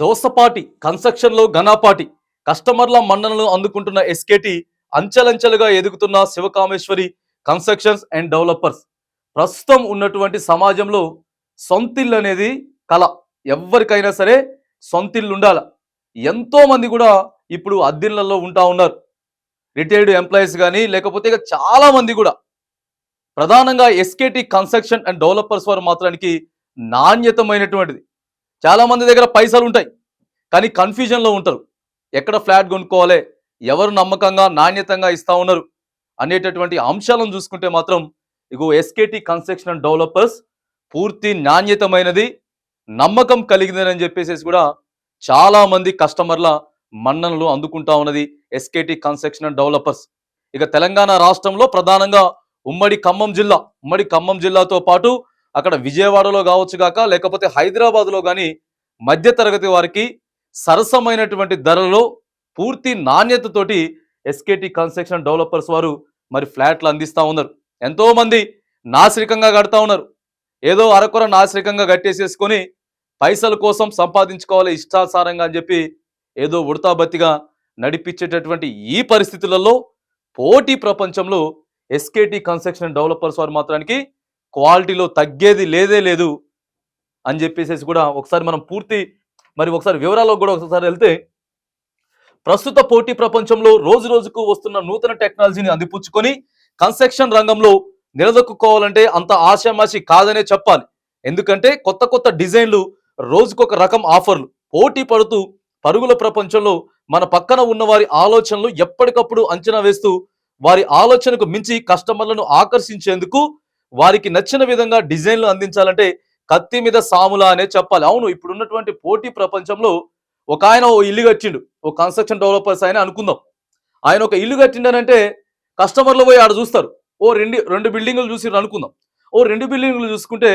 దోసపాటి కన్స్ట్రక్షన్లో ఘనాపాటి కస్టమర్ల మన్ననలు అందుకుంటున్న ఎస్కేటి అంచెలంచెలుగా ఎదుగుతున్న శివకామేశ్వరి కన్స్ట్రక్షన్స్ అండ్ డెవలపర్స్. ప్రస్తుతం ఉన్నటువంటి సమాజంలో సొంతిల్లు అనేది కళ. ఎవరికైనా సరే సొంతిల్లు ఉండాల ఎంతోమంది కూడా ఇప్పుడు అద్దిళ్ళలో ఉంటా ఉన్నారు. రిటైర్డ్ ఎంప్లాయీస్ కానీ లేకపోతే ఇక చాలామంది కూడా. ప్రధానంగా ఎస్కేటి కన్స్ట్రక్షన్ అండ్ డెవలపర్స్ వారు మాత్రానికి నాణ్యతమైనటువంటిది. చాలా మంది దగ్గర పైసలు ఉంటాయి కానీ కన్ఫ్యూజన్లో ఉంటారు. ఎక్కడ ఫ్లాట్ కొనుక్కోవాలి ఎవరు నమ్మకంగా నాణ్యతంగా ఇస్తా ఉన్నారు అనేటటువంటి అంశాలను చూసుకుంటే మాత్రం ఇగో ఎస్కేటి కన్స్ట్రక్షన్ అండ్ డెవలపర్స్ పూర్తి నాణ్యతమైనది నమ్మకం కలిగిందని చెప్పేసి కూడా చాలామంది కస్టమర్ల మన్ననలు అందుకుంటా ఉన్నది ఎస్కేటి కన్స్ట్రక్షన్ అండ్ డెవలపర్స్ ఇక తెలంగాణ రాష్ట్రంలో ప్రధానంగా ఉమ్మడి ఖమ్మం జిల్లా ఉమ్మడి ఖమ్మం జిల్లాతో పాటు అక్కడ విజయవాడలో కావచ్చు కాక లేకపోతే హైదరాబాద్లో కానీ మధ్యతరగతి వారికి సరసమైనటువంటి ధరలో పూర్తి నాణ్యతతోటి ఎస్కేటి కన్స్ట్రక్షన్ డెవలపర్స్ వారు మరి ఫ్లాట్లు అందిస్తూ ఉన్నారు. ఎంతోమంది నాసిరికంగా నాశరికంగా కడతా ఉన్నారు. ఏదో అరకొర నాశరికంగా కట్టేసేసుకొని పైసల కోసం సంపాదించుకోవాలి ఇష్టాసారంగా అని చెప్పి ఏదో ఉడతాబత్తిగా నడిపించేటటువంటి ఈ పరిస్థితులలో పోటీ ప్రపంచంలో ఎస్కేటి కన్స్ట్రక్షన్ డెవలపర్స్ వారు మాత్రానికి క్వాలిటీలో తగ్గేది లేదే లేదు అని చెప్పేసి కూడా ఒకసారి మనం పూర్తి మరి ఒకసారి వివరాల్లో కూడా ఒకసారి వెళ్తే ప్రస్తుత పోటీ ప్రపంచంలో రోజు రోజుకు వస్తున్న నూతన టెక్నాలజీని అందిపుచ్చుకొని కన్స్ట్రక్షన్ రంగంలో నిలదొక్కుకోవాలంటే అంత ఆశామాషి కాదనే చెప్పాలి. ఎందుకంటే కొత్త కొత్త డిజైన్లు రోజుకొక రకం ఆఫర్లు పోటీ పడుతూ పరుగుల ప్రపంచంలో మన పక్కన ఉన్న వారి ఆలోచనలు ఎప్పటికప్పుడు అంచనా వేస్తూ వారి ఆలోచనకు మించి కస్టమర్లను ఆకర్షించేందుకు వారికి నచ్చిన విధంగా డిజైన్లు అందించాలంటే కత్తి మీద సాములా అనే చెప్పాలి. అవును ఇప్పుడు ఉన్నటువంటి పోటీ ప్రపంచంలో ఒక ఆయన ఓ ఇల్లు కట్టిండు. ఓ కన్స్ట్రక్షన్ డెవలపర్స్ ఆయన అనుకుందాం. ఆయన ఒక ఇల్లు కట్టిండనంటే కస్టమర్లు పోయి ఆడ చూస్తారు. ఓ రెండు రెండు బిల్డింగులు చూసి అనుకుందాం. ఓ రెండు బిల్డింగులు చూసుకుంటే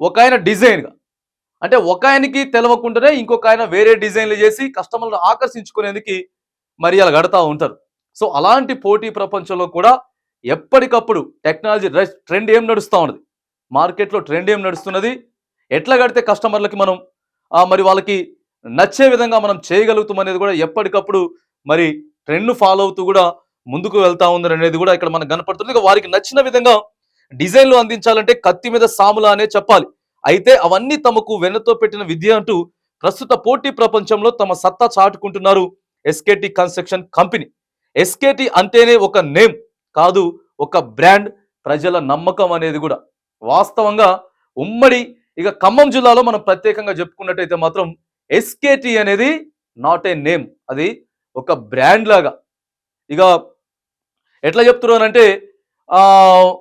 ఒక ఆయన డిజైన్గా. అంటే ఒక ఆయనకి తెలవకుండానే ఇంకొక ఆయన వేరే డిజైన్లు చేసి కస్టమర్లను ఆకర్షించుకునేందుకు మరి అలా కడతా ఉంటారు. సో అలాంటి పోటీ ప్రపంచంలో కూడా ఎప్పటికప్పుడు టెక్నాలజీ ట్రెండ్ ఏం నడుస్తూ ఉన్నది? మార్కెట్లో ట్రెండ్ ఏం నడుస్తున్నది? ఎట్లా కడితే కస్టమర్లకి మనం మరి వాళ్ళకి నచ్చే విధంగా మనం చేయగలుగుతాం అనేది కూడా ఎప్పటికప్పుడు మరి ట్రెండ్ను ఫాలో అవుతూ కూడా ముందుకు వెళ్తా ఉందని అనేది కూడా ఇక్కడ మనకు కనపడుతుంది. ఇక వారికి నచ్చిన విధంగా డిజైన్లు అందించాలంటే కత్తి మీద సాములా అనే చెప్పాలి. అయితే అవన్నీ తమకు వెన్నతో పెట్టిన విద్య అంటూ ప్రస్తుత పోటీ ప్రపంచంలో తమ సత్తా చాటుకుంటున్నారు ఎస్కేటి కన్స్ట్రక్షన్ కంపెనీ. ఎస్కేటి అంటేనే ఒక నేమ్. కాదు ఒక బ్రాండ్ ప్రజల నమ్మకం అనేది కూడా. వాస్తవంగా ఉమ్మడి ఇక ఖమ్మం జిల్లాలో మనం ప్రత్యేకంగా చెప్పుకున్నట్టయితే మాత్రం ఎస్కేటి అనేది నాట్ ఏ నేమ్. అది ఒక బ్రాండ్ లాగా. ఇక ఎట్లా చెప్తున్నానంటే అంటే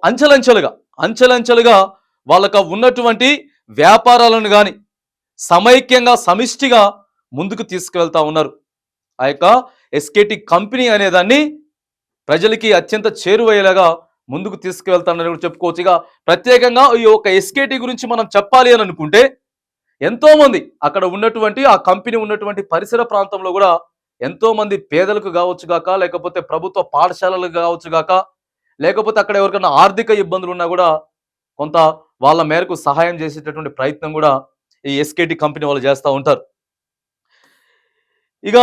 అంచెలంచెలుగా. అంచెలంచెలుగా వాళ్ళకు ఉన్నటువంటి వ్యాపారాలను కానీ సమైక్యంగా సమిష్టిగా ముందుకు తీసుకువెళ్తా ఉన్నారు. ఆ యొక్క ఎస్కేటి కంపెనీ అనేదాన్ని ప్రజలకి అత్యంత చేరువయ్యేలాగా ముందుకు తీసుకువెళ్తానని కూడా చెప్పుకోవచ్చు. ఇక ప్రత్యేకంగా ఈ యొక్క ఎస్కేటి గురించి మనం చెప్పాలి అని అనుకుంటే ఎంతోమంది అక్కడ ఉన్నటువంటి ఆ కంపెనీ ఉన్నటువంటి పరిసర ప్రాంతంలో కూడా ఎంతోమంది పేదలకు కావచ్చు గాక లేకపోతే ప్రభుత్వ పాఠశాలలకు కావచ్చు గాక లేకపోతే అక్కడ ఎవరికైనా ఆర్థిక ఇబ్బందులు ఉన్నా కూడా కొంత వాళ్ళ మేరకు సహాయం చేసేటటువంటి ప్రయత్నం కూడా ఈ ఎస్కేటి కంపెనీ వాళ్ళు చేస్తూ ఉంటారు. ఇక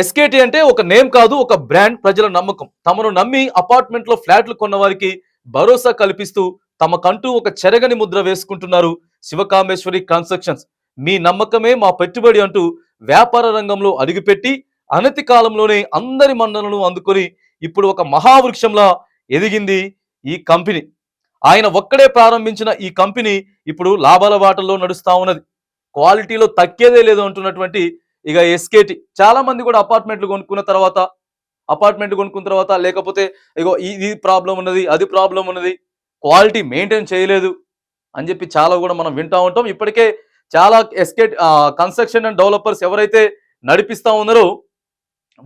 ఎస్కేటి అంటే ఒక నేమ్ కాదు ఒక బ్రాండ్ ప్రజల నమ్మకం. తమను నమ్మి అపార్ట్మెంట్లో ఫ్లాట్లు కొన్న వారికి భరోసా కల్పిస్తూ తమకంటూ ఒక చెరగని ముద్ర వేసుకుంటున్నారు శివకామేశ్వరి కన్స్ట్రక్షన్స్. మీ నమ్మకమే మా పెట్టుబడి అంటూ వ్యాపార రంగంలో అడుగుపెట్టి అనతి కాలంలోనే అందరి మన్ననలను అందుకొని ఇప్పుడు ఒక మహావృక్షంలా ఎదిగింది ఈ కంపెనీ. ఆయన ఒక్కడే ప్రారంభించిన ఈ కంపెనీ ఇప్పుడు లాభాల వాటల్లో నడుస్తా ఉన్నది. క్వాలిటీలో తగ్గేదే లేదు అంటున్నటువంటి ఇక ఎస్కేటి చాలా మంది కూడా అపార్ట్మెంట్లు కొనుక్కున్న తర్వాత అపార్ట్మెంట్ కొనుక్కున్న తర్వాత లేకపోతే ఇగో ఇది ప్రాబ్లం ఉన్నది అది ప్రాబ్లం ఉన్నది క్వాలిటీ మెయింటైన్ చేయలేదు అని చెప్పి చాలా కూడా మనం వింటూ ఉంటాం. ఇప్పటికే చాలా ఎస్కేట్ కన్స్ట్రక్షన్ అండ్ డెవలపర్స్ ఎవరైతే నడిపిస్తూ ఉన్నారో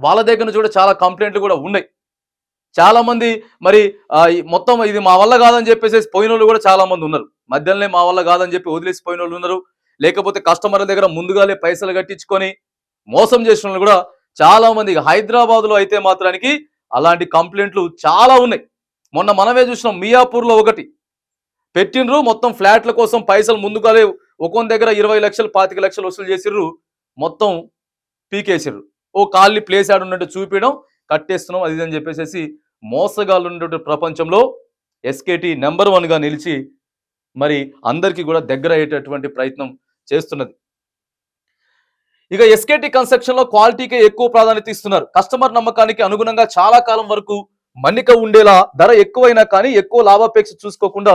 వాళ్ళ దగ్గర నుంచి కూడా చాలా కంప్లైంట్లు కూడా ఉన్నాయి. చాలామంది మరి మొత్తం ఇది మా వల్ల కాదని చెప్పేసి పోయిన వాళ్ళు కూడా చాలా మంది ఉన్నారు. మధ్యలోనే మా వల్ల కాదని చెప్పి వదిలేసి పోయిన వాళ్ళు ఉన్నారు. లేకపోతే కస్టమర్ల దగ్గర ముందుగానే పైసలు కట్టించుకొని మోసం చేసిన కూడా చాలా మంది. హైదరాబాద్లో అయితే మాత్రానికి అలాంటి కంప్లైంట్లు చాలా ఉన్నాయి. మొన్న మనమే చూసినాం మియాపూర్లో ఒకటి. పెట్టిండ్రు మొత్తం ఫ్లాట్ల కోసం పైసలు ముందుగానే ఒక్కొక్క దగ్గర ఇరవై లక్షలు పాతిక లక్షలు వసూలు చేసిర్రు. మొత్తం పీకేసిర్రు. ఓ కాళ్ళని ప్లేస్ ఆడ ఉన్నట్టు చూపించడం కట్టేస్తున్నాం అది అని చెప్పేసి మోసగాళ్ళు ఉన్నటువంటి ప్రపంచంలో ఎస్కేటి నెంబర్ వన్గా నిలిచి మరి అందరికీ కూడా దగ్గర అయ్యేటటువంటి ప్రయత్నం చేస్తున్నది. ఇక ఎస్కేటి కన్స్ట్రక్షన్లో క్వాలిటీకే ఎక్కువ ప్రాధాన్యత ఇస్తున్నారు. కస్టమర్ నమ్మకానికి అనుగుణంగా చాలా కాలం వరకు మన్నిక ఉండేలా ధర ఎక్కువైనా కానీ ఎక్కువ లాభాపేక్ష చూసుకోకుండా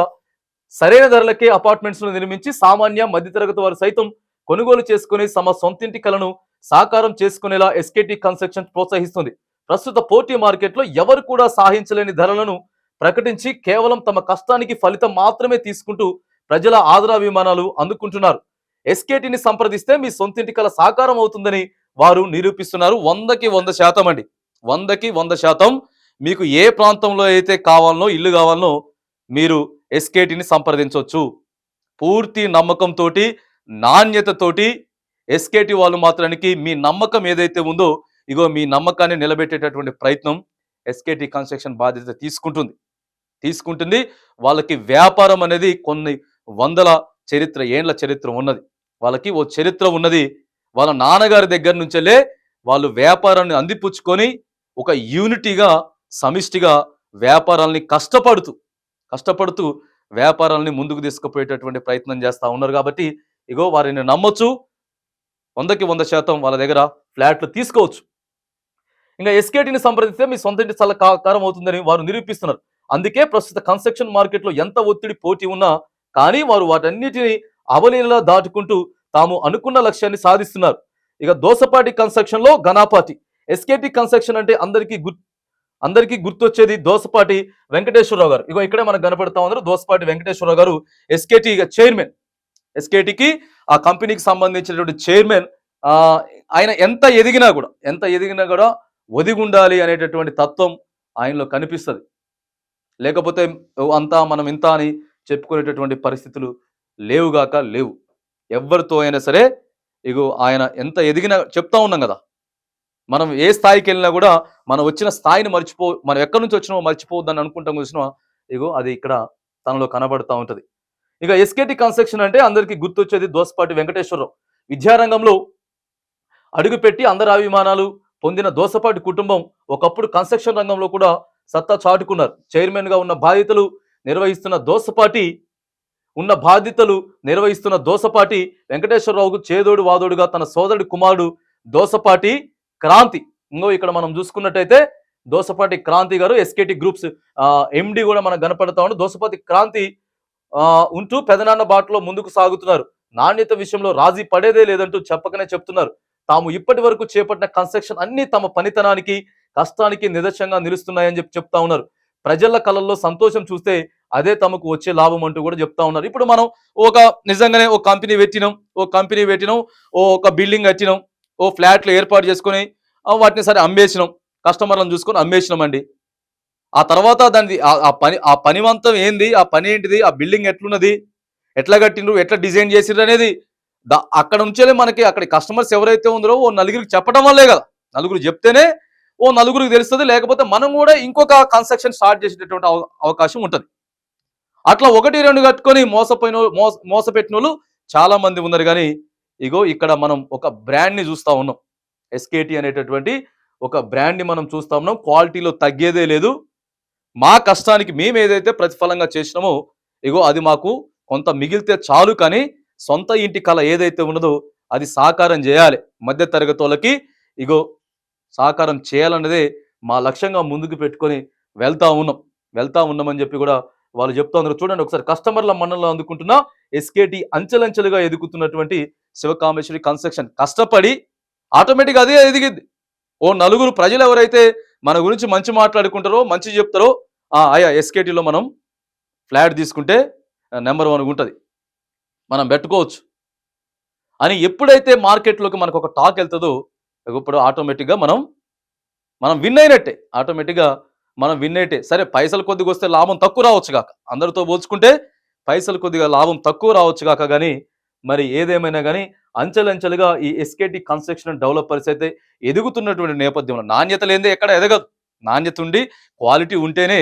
సరైన ధరలకే అపార్ట్మెంట్స్ను నిర్మించి సామాన్య మధ్యతరగతి వారు సైతం కొనుగోలు చేసుకుని తమ సొంతింటి కలను సాకారం చేసుకునేలా ఎస్కేటి కన్స్ట్రక్షన్ ప్రోత్సహిస్తుంది. ప్రస్తుత పోటీ మార్కెట్లో ఎవరు కూడా సాధించలేని ధరలను ప్రకటించి కేవలం తమ కష్టానికి ఫలితం మాత్రమే తీసుకుంటూ ప్రజల ఆదరాభిమానాలు అందుకుంటున్నారు. ఎస్కేటీని సంప్రదిస్తే మీ సొంతింటి కల సాకారం అవుతుందని వారు నిరూపిస్తున్నారు. వందకి వంద శాతం అండి. వందకి వంద శాతం మీకు ఏ ప్రాంతంలో అయితే కావాలనో ఇల్లు కావాలనో మీరు ఎస్కేటీని సంప్రదించవచ్చు పూర్తి నమ్మకంతో నాణ్యతతోటి ఎస్కేటి వాళ్ళు మాత్రానికి మీ నమ్మకం ఏదైతే ఉందో ఇగో మీ నమ్మకాన్ని నిలబెట్టేటటువంటి ప్రయత్నం ఎస్కేటి కన్స్ట్రక్షన్ బాధ్యత తీసుకుంటుంది. తీసుకుంటుంది. వాళ్ళకి వ్యాపారం అనేది కొన్ని వందల చరిత్ర ఏండ్ల చరిత్ర ఉన్నది. వాళ్ళకి ఓ చరిత్ర ఉన్నది. వాళ్ళ నాన్నగారి దగ్గర నుంచెలే వాళ్ళు వ్యాపారాన్ని అందిపుచ్చుకొని ఒక యూనిటీగా సమిష్టిగా వ్యాపారాల్ని కష్టపడుతూ కష్టపడుతూ వ్యాపారాల్ని ముందుకు తీసుకుపోయేటటువంటి ప్రయత్నం చేస్తూ ఉన్నారు కాబట్టి ఇగో వారిని నమ్మొచ్చు. వందకి వంద శాతం వాళ్ళ దగ్గర ఫ్లాట్లు తీసుకోవచ్చు. ఇంకా ఎస్కేటీని సంప్రదిస్తే మీ సొంత ఇంటి స్థల కారం అవుతుందని వారు నిరూపిస్తున్నారు. అందుకే ప్రస్తుత కన్స్ట్రక్షన్ మార్కెట్లో ఎంత ఒత్తిడి పోటీ ఉన్నా కానీ వారు వాటన్నిటిని అవలీలలా దాటుకుంటూ తాము అనుకున్న లక్ష్యాన్ని సాధిస్తున్నారు. ఇక దోసపాటి కన్స్ట్రక్షన్లో ఘనాపాటి ఎస్కేటి కన్స్ట్రక్షన్ అంటే అందరికీ గుర్ అందరికీ గుర్తొచ్చేది దోసపాటి వెంకటేశ్వరరావు గారు. ఇగో ఇక్కడే మనకు కనపడతా ఉన్నారు దోసపాటి వెంకటేశ్వరరావు గారు ఎస్కేటి చైర్మన్. ఎస్కేటికి ఆ కంపెనీకి సంబంధించినటువంటి చైర్మన్ ఆయన ఎంత ఎదిగినా కూడా ఎంత ఎదిగినా కూడా ఒదిగుండాలి అనేటటువంటి తత్వం ఆయనలో కనిపిస్తుంది. లేకపోతే అంతా మనం ఇంత అని చెప్పుకునేటటువంటి పరిస్థితులు లేవుగాక లేవు. ఎవరితో అయినా సరే ఇగో ఆయన ఎంత ఎదిగినా చెప్తా ఉన్నాం కదా. మనం ఏ స్థాయికి వెళ్ళినా కూడా మనం వచ్చిన స్థాయిని మర్చిపో మనం ఎక్కడి నుంచి వచ్చినామో మర్చిపోవద్దని అనుకుంటాం వచ్చినా ఇగో అది ఇక్కడ తనలో కనబడుతూ ఉంటుంది. ఇక ఎస్కేటి కన్స్ట్రక్షన్ అంటే అందరికీ గుర్తొచ్చేది దోసపాటి వెంకటేశ్వరరావు. విద్యారంగంలో అడుగుపెట్టి అందరి అభిమానాలు పొందిన దోసపాటి కుటుంబం ఒకప్పుడు కన్స్ట్రక్షన్ రంగంలో కూడా సత్తా చాటుకున్నారు. చైర్మన్గా ఉన్న బాధ్యతలు నిర్వహిస్తున్న దోసపాటి ఉన్న బాధ్యతలు నిర్వహిస్తున్న దోసపాటి వెంకటేశ్వరరావుకు చేదోడు వాదోడుగా తన సోదరుడి కుమారుడు దోసపాటి క్రాంతి. ఇంకో ఇక్కడ మనం చూసుకున్నట్టయితే దోసపాటి క్రాంతి గారు ఎస్కేటి గ్రూప్స్ ఎండి కూడా మనం కనపడతా ఉండి. దోసపాటి క్రాంతి ఉంటూ పెదనాన్న బాటలో ముందుకు సాగుతున్నారు. నాణ్యత విషయంలో రాజీ పడేదే లేదంటూ చెప్పకనే చెప్తున్నారు. తాము ఇప్పటి వరకు చేపట్టిన కన్స్ట్రక్షన్ అన్ని తమ పనితనానికి కష్టానికి నిదర్శనంగా నిలుస్తున్నాయని చెప్పి చెప్తా ఉన్నారు. ప్రజల కళల్లో సంతోషం చూస్తే అదే తమకు వచ్చే లాభం అంటూ కూడా చెప్తా ఉన్నారు. ఇప్పుడు మనం ఒక నిజంగానే ఒక కంపెనీ పెట్టినాం ఓ కంపెనీ పెట్టినాం ఓ ఒక బిల్డింగ్ కట్టినాం ఓ ఫ్లాట్లు ఏర్పాటు చేసుకొని వాటిని సరే అమ్మేసినాం కస్టమర్లను చూసుకొని అమ్మేసినామండి ఆ తర్వాత దాని ఆ పని ఆ పనివంతం ఏంది ఆ పని ఏంటిది ఆ బిల్డింగ్ ఎట్లున్నది ఎట్లా కట్టిండ్రు ఎట్లా డిజైన్ చేసిండ్రు అనేది అక్కడ నుంచే మనకి అక్కడ కస్టమర్స్ ఎవరైతే ఉందరో ఓ నలుగురికి చెప్పడం వల్లే కదా. నలుగురు చెప్తేనే ఓ నలుగురికి తెలుస్తుంది లేకపోతే మనం కూడా ఇంకొక కన్స్ట్రక్షన్ స్టార్ట్ చేసేటటువంటి అవ- అవకాశం ఉంటుంది. అట్లా ఒకటి రెండు కట్టుకొని మోసపోయిన వాళ్ళు- మోస మోసపెట్టిన వాళ్ళు చాలా మంది ఉన్నారు. కానీ ఇగో ఇక్కడ మనం ఒక బ్రాండ్ని చూస్తూ చూస్తా ఉన్నాం. ఎస్కేటి అనేటటువంటి ఒక బ్రాండ్ని మనం చూస్తా ఉన్నాం. క్వాలిటీలో తగ్గేదే లేదు. మా కష్టానికి మేము ఏదైతే ప్రతిఫలంగా చేసినామో ఇగో అది మాకు కొంత మిగిలితే చాలు. కానీ సొంత ఇంటి కళ ఏదైతే ఉన్నదో అది సాకారం చేయాలి. మధ్య తరగతి వాళ్ళకి ఇగో సాకారం చేయాలన్నదే మా లక్ష్యంగా ముందుకు పెట్టుకొని వెళ్తా ఉన్నాం. వెళ్తా ఉన్నామని చెప్పి కూడా వాళ్ళు చెప్తా చూడండి ఒకసారి కస్టమర్ల మన్నంలో అందుకుంటున్న ఎస్కేటి అంచెలంచెలుగా ఎదుగుతున్నటువంటి శివకామేశ్వరి కన్స్ట్రక్షన్. కష్టపడి ఆటోమేటిక్ అదే ఎదిగింది. ఓ నలుగురు ప్రజలు ఎవరైతే మన గురించి మంచి మాట్లాడుకుంటారో మంచి చెప్తారో ఆ అయ్యా ఎస్కేటీలో మనం ఫ్లాట్ తీసుకుంటే నెంబర్ వన్ ఉంటుంది మనం పెట్టుకోవచ్చు. అని ఎప్పుడైతే మార్కెట్లోకి మనకు ఒక టాక్ వెళ్తుందో ఇప్పుడు ఆటోమేటిక్గా మనం మనం విన్ అయినట్టే. ఆటోమేటిక్గా మనం విన్ అయితే సరే పైసలు కొద్దిగా వస్తే లాభం తక్కువ రావచ్చు కాక. అందరితో పోల్చుకుంటే పైసలు కొద్దిగా లాభం తక్కువ రావచ్చు కాక కానీ మరి ఏదేమైనా కానీ అంచెలంచెలుగా ఈ ఎస్కేటి కన్స్ట్రక్షన్ డెవలపర్స్ అయితే ఎదుగుతున్నటువంటి నేపథ్యంలో నాణ్యత లేనిదే ఎక్కడ ఎదగదు. నాణ్యత ఉండి క్వాలిటీ ఉంటేనే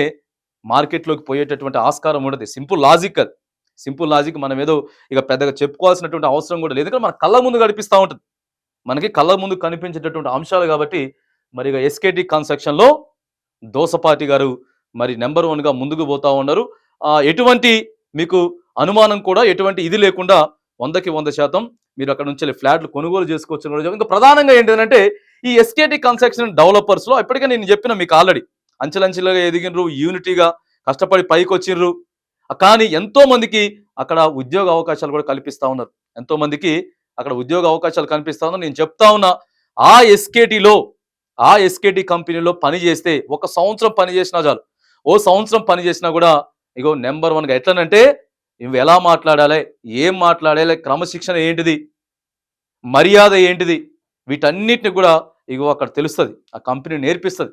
మార్కెట్లోకి పోయేటటువంటి ఆస్కారం ఉండదు. సింపుల్ లాజిక్ అది సింపుల్ లాజిక్ మనం ఏదో ఇక పెద్దగా చెప్పుకోవాల్సినటువంటి అవసరం కూడా లేదు. ఎందుకంటే మన కళ్ళ ముందు గడిపిస్తూ ఉంటుంది. మనకి కళ్ళ ముందు కనిపించేటటువంటి అంశాలు కాబట్టి మరి ఇక ఎస్కేటి కన్స్ట్రక్షన్లో దోసపాటి గారు మరి నెంబర్ వన్గా ముందుకు పోతా ఉన్నారు. ఎటువంటి మీకు అనుమానం కూడా ఎటువంటి ఇది లేకుండా వందకి వంద శాతం మీరు అక్కడ నుంచి ఫ్లాట్లు కొనుగోలు చేసుకోవచ్చు ఇంకా ప్రధానంగా ఏంటంటే ఈ ఎస్కేటి కన్స్ట్రక్షన్ డెవలపర్స్లో ఇప్పటికే నేను చెప్పిన మీకు ఆల్రెడీ అంచెలంచెలుగా ఎదిగినరు యూనిటీగా కష్టపడి పైకి వచ్చిండ్రు కానీ ఎంతో మందికి అక్కడ ఉద్యోగ అవకాశాలు కూడా కల్పిస్తూ ఉన్నారు. ఎంతో మందికి అక్కడ ఉద్యోగ అవకాశాలు కనిపిస్తా ఉన్నారు. నేను చెప్తా ఉన్నా ఆ ఎస్కేటీలో ఆ ఎస్కేటీ కంపెనీలో పని చేస్తే ఒక సంవత్సరం పని చేసినా చాలు. ఓ సంవత్సరం పని చేసినా కూడా ఇగో నెంబర్ వన్గా ఎట్లనంటే ఇవి ఎలా మాట్లాడాలి ఏం మాట్లాడాలి క్రమశిక్షణ ఏంటిది మర్యాద ఏంటిది వీటన్నిటిని కూడా ఇగో అక్కడ తెలుస్తుంది ఆ కంపెనీ నేర్పిస్తుంది.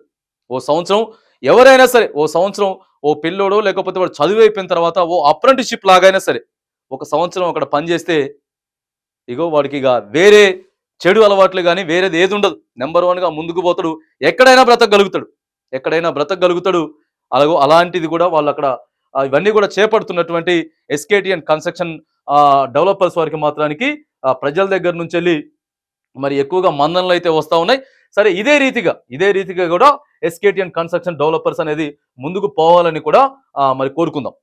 ఓ సంవత్సరం ఎవరైనా సరే ఓ సంవత్సరం ఓ పిల్లోడో లేకపోతే వాడు చదువు అయిపోయిన తర్వాత ఓ అప్రెంటిషిప్ లాగైనా సరే ఒక సంవత్సరం అక్కడ పని చేస్తే ఇగో వాడికి ఇక వేరే చెడు అలవాట్లు కానీ వేరేది ఏది ఉండదు. నెంబర్ వన్గా ముందుకు పోతాడు. ఎక్కడైనా బ్రతకగలుగుతాడు. ఎక్కడైనా బ్రతకగలుగుతాడు. అలాగో అలాంటిది కూడా వాళ్ళు అక్కడ ఇవన్నీ కూడా చేపడుతున్నటువంటి ఎస్కేటి అండ్ కన్స్ట్రక్షన్ డెవలపర్స్ వారికి మాత్రానికి ప్రజల దగ్గర నుంచి వెళ్ళి మరి ఎక్కువగా మందనలు అయితే వస్తూ ఉన్నాయి. సరే ఇదే రీతిగా ఇదే రీతిగా కూడా ఎస్కేటి అండ్ కన్స్ట్రక్షన్ డెవలపర్స్ అనేది ముందుకు పోవాలని కూడా మరి కోరుకుందాం.